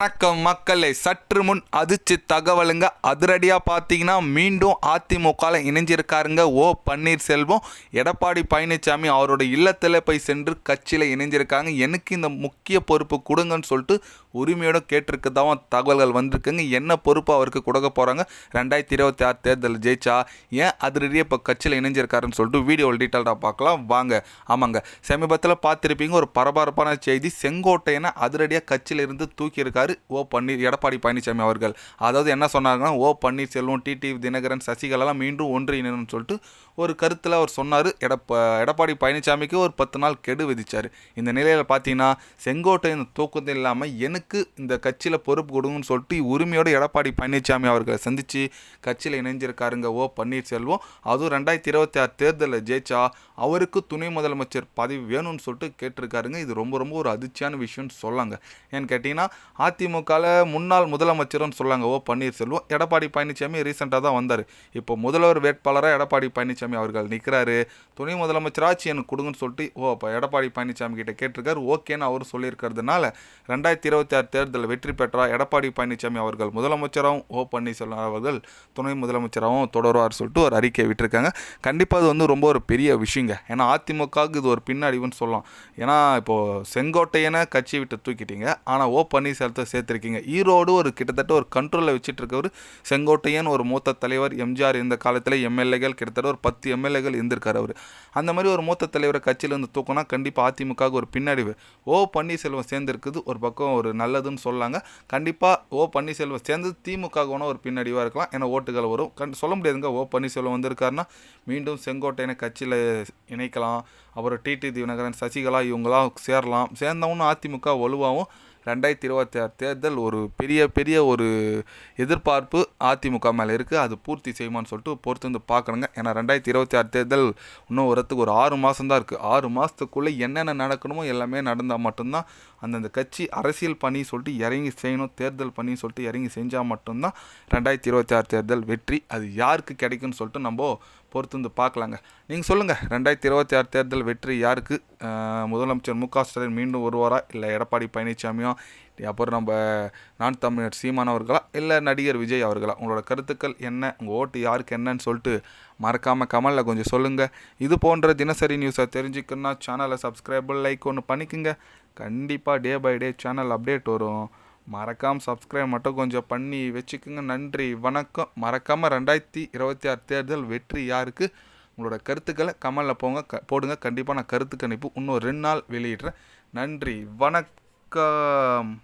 வணக்கம் மக்களை. சற்று முன் அதிர்ச்சி தகவலுங்க. அதிரடியாக பார்த்தீங்கன்னா மீண்டும் அதிமுகவில் இணைஞ்சிருக்காருங்க. ஓ பன்னீர்செல்வம் எடப்பாடி பழனிசாமி அவரோட இல்லத்தில் போய் சென்று கட்சியில் இணைஞ்சிருக்காங்க. எனக்கு இந்த முக்கிய பொறுப்பு கொடுங்கன்னு சொல்லிட்டு உரிமையோட கேட்டிருக்கதாவும் தகவல்கள் வந்திருக்குங்க. என்ன பொறுப்பு அவருக்கு கொடுக்க போகிறாங்க ரெண்டாயிரத்தி இருபத்தி ஆறு தேர்தல் ஜெயிச்சா ஏன் அதிரடியாக இப்போ கட்சியில் இணைஞ்சிருக்காருன்னு சொல்லிட்டு வீடியோவில் டீட்டெயிலாக பார்க்கலாம் வாங்க. ஆமாங்க. சமீபத்தில் பார்த்துருப்பீங்க ஒரு பரபரப்பான செய்தி. செங்கோட்டையனை அதிரடியாக கட்சியில் இருந்து தூக்கியிருக்காரு. ஓ பன்னீர் எடப்பாடி பழனிசாமி அவர்கள். அதாவது என்ன சொன்னாங்கன்னா ஓ பன்னீர்செல்வம் டிடி தினகரன் சசிகலாலாம் மீண்டும் ஒன்றிணைன்னு சொல்லிட்டு ஒரு கருத்தில் அவர் சொன்னார் எடப்பா எடப்பாடி பழனிசாமிக்கு ஒரு பத்து நாள் கெடு விதிச்சார். இந்த நிலையில் பார்த்தீங்கன்னா செங்கோட்டையின் தூக்கத்தை இல்லாமல் எனக்கு இந்த கட்சியில் பொறுப்பு கொடுங்கன்னு சொல்லிட்டு உரிமையோடு எடப்பாடி பழனிசாமி அவர்களை சந்தித்து கட்சியில் இணைஞ்சிருக்காருங்க ஓ பன்னீர்செல்வம். அதுவும் ரெண்டாயிரத்தி இருபத்தி ஆறு தேர்தலில் ஜெயிச்சா அவருக்கு துணை முதலமைச்சர் பதவி வேணும்னு சொல்லிட்டு கேட்டிருக்காருங்க. இது ரொம்ப ரொம்ப ஒரு அதிர்ச்சியான விஷயம்னு சொல்லாங்க. ஏன்னு கேட்டிங்கன்னா அதிமுகவில் முன்னாள் முதலமைச்சர்னு சொல்லாங்க ஓ பன்னீர்செல்வம். எடப்பாடி பழனிசாமி ரீசெண்டாக தான் வந்தார். இப்போ முதல்வர் வேட்பாளராக எடப்பாடி பழனிசாமி அவர்கள் நிற்கிறாரு துணை முதலமைச்சராச்சு எனக்கு கொடுங்கன்னு சொல்லிட்டு ஓ அப்போ எடப்பாடி பழனிசாமி கிட்ட கேட்டிருக்காரு. ஓகேன்னு அவர் சொல்லியிருக்கிறதுனால ரெண்டாயிரத்தி இருபத்தி ஆறு தேர்தலில் வெற்றி பெற்றா எடப்பாடி பழனிசாமி அவர்கள் முதலமைச்சராகவும் ஓ பன்னீர்செல்வம் அவர்கள் துணை முதலமைச்சராகவும் தொடருவார் சொல்லிட்டு ஒரு அறிக்கை விட்டுருக்காங்க. கண்டிப்பாக அது வந்து ரொம்ப ஒரு பெரிய விஷயங்க. ஏன்னா அதிமுகவுக்கு இது ஒரு பின்னடைவுன்னு சொல்லலாம். ஏன்னா இப்போது செங்கோட்டையனை கட்சி விட்டு தூக்கிட்டீங்க. ஆனால் ஓ பன்னீர்செல்வத்தை சேர்த்துருக்கீங்க. ஈரோடு ஒரு கிட்டத்தட்ட ஒரு கண்ட்ரோலில் வச்சுட்டு இருக்கவர் செங்கோட்டையன் ஒரு மூத்த தலைவர் எம்ஜிஆர் இந்த காலத்தில் எம்எல்ஏகள் கிட்டத்தட்ட ஒரு பத்து பத்து எம்எல்ஏகள் இருந்திருக்காரு அவர். அந்த மாதிரி ஒரு மூத்த தலைவரை கட்சியிலேருந்து தூக்கினா கண்டிப்பாக அதிமுக ஒரு பின்னடைவு. ஓ பன்னீர்செல்வம் சேர்ந்துருக்குது ஒரு பக்கம் ஒரு நல்லதுன்னு சொல்லாங்க. கண்டிப்பாக ஓ பன்னீர்செல்வம் சேர்ந்து திமுக ஒரு பின்னடைவாக இருக்கலாம். ஏன்னா ஓட்டுகள் வரும். கண் சொல்ல முடியாதுங்க. ஓ பன்னீர்செல்வம் வந்திருக்காருன்னா மீண்டும் செங்கோட்டையனை கட்சியில் இணைக்கலாம். அப்புறம் டிடி தினகரன் சசிகலா இவங்களாம் சேரலாம். சேர்ந்தவனும் அதிமுக வலுவாகவும் ரெண்டாயிரத்தி இருபத்தி ஆறு தேர்தல் ஒரு பெரிய பெரிய ஒரு எதிர்பார்ப்பு அதிமுக மேலே இருக்குது அது பூர்த்தி செய்யுமான்னு சொல்லிட்டு பொறுத்து வந்து பார்க்கணுங்க. ஏன்னா ரெண்டாயிரத்தி இருபத்தி ஆறு தேர்தல் இன்னும் வரத்துக்கு ஒரு ஆறு மாதம் தான் இருக்குது ஆறு மாதத்துக்குள்ளே என்னென்ன நடக்கணுமோ எல்லாமே நடந்தால் மட்டும்தான் அந்தந்த கட்சி அரசியல் பணி சொல்லிட்டு இறங்கி செய்யணும் தேர்தல் பணி சொல்லிட்டு இறங்கி செஞ்சால் மட்டும்தான் ரெண்டாயிரத்தி இருபத்தி ஆறு தேர்தல் வெற்றி. அது யாருக்கு கிடைக்குன்னு சொல்லிட்டு நம்ம பொறுத்து வந்து பார்க்கலாங்க. நீங்கள் சொல்லுங்கள் ரெண்டாயிரத்தி இருபத்தி ஆறு தேர்தல் வெற்றி யாருக்கு? முதலமைச்சர் மு க ஸ்டாலின் மீண்டும் வருவாரா? இல்லை எடப்பாடி பழனிசாமியோ அப்புறம் நம்ம நான் தமிழர் சீமான் அவர்களா? இல்லை நடிகர் விஜய் அவர்களா? உங்களோட கருத்துக்கள் என்ன? உங்கள் ஓட்டு யாருக்கு என்னன்னு சொல்லிட்டு மறக்காமல் கமலில் கொஞ்சம் சொல்லுங்கள் இது போன்ற தினசரி நியூஸை தெரிஞ்சுக்கணுன்னா சேனலை சப்ஸ்கிரைபிள் லைக் ஒன்று பண்ணிக்கோங்க. கண்டிப்பாக day by day channel update வரும். மறக்காமல் சப்ஸ்கிரைப் மட்டும் கொஞ்சம் பண்ணி வச்சுக்கோங்க. நன்றி வணக்கம். மறக்காமல் ரெண்டாயிரத்தி இருபத்தி ஆறு தேர்தல் வெற்றி யாருக்கு? உங்களோட கருத்துக்களை கமலில் போங்க. க போடுங்க. கண்டிப்பாக நான் கருத்து கணிப்பு இன்னும் ரெண்டு நாள் வெளியிடுறேன். நன்றி வணக்கம். welcome